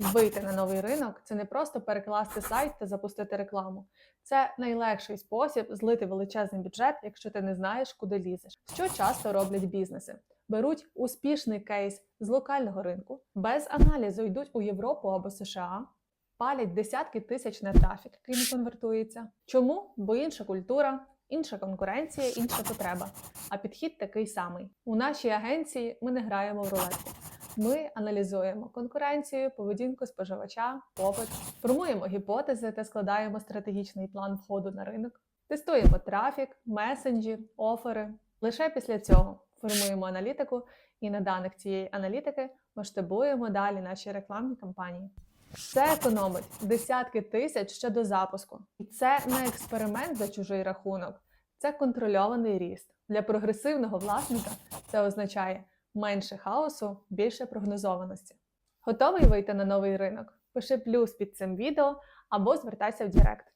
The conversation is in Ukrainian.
Вийти на новий ринок це не просто перекласти сайт та запустити рекламу. Це найлегший спосіб злити величезний бюджет, якщо ти не знаєш, куди лізеш. Що часто роблять бізнеси? Беруть успішний кейс з локального ринку, без аналізу йдуть у Європу або США, палять десятки тисяч на трафік, який не конвертується. Чому? Бо інша культура, інша конкуренція, інша потреба. А підхід такий самий. У нашій агенції ми не граємо в рулетку. Ми аналізуємо конкуренцію, поведінку споживача, попит, формуємо гіпотези та складаємо стратегічний план входу на ринок, тестуємо трафік, месенджі, офери. Лише після цього формуємо аналітику і на даних цієї аналітики масштабуємо далі наші рекламні кампанії. Це економить десятки тисяч ще до запуску. І це не експеримент за чужий рахунок, це контрольований ріст. Для прогресивного власника це означає менше хаосу, більше прогнозованості. Готовий вийти на новий ринок? Пиши плюс під цим відео або звертайся в Директ.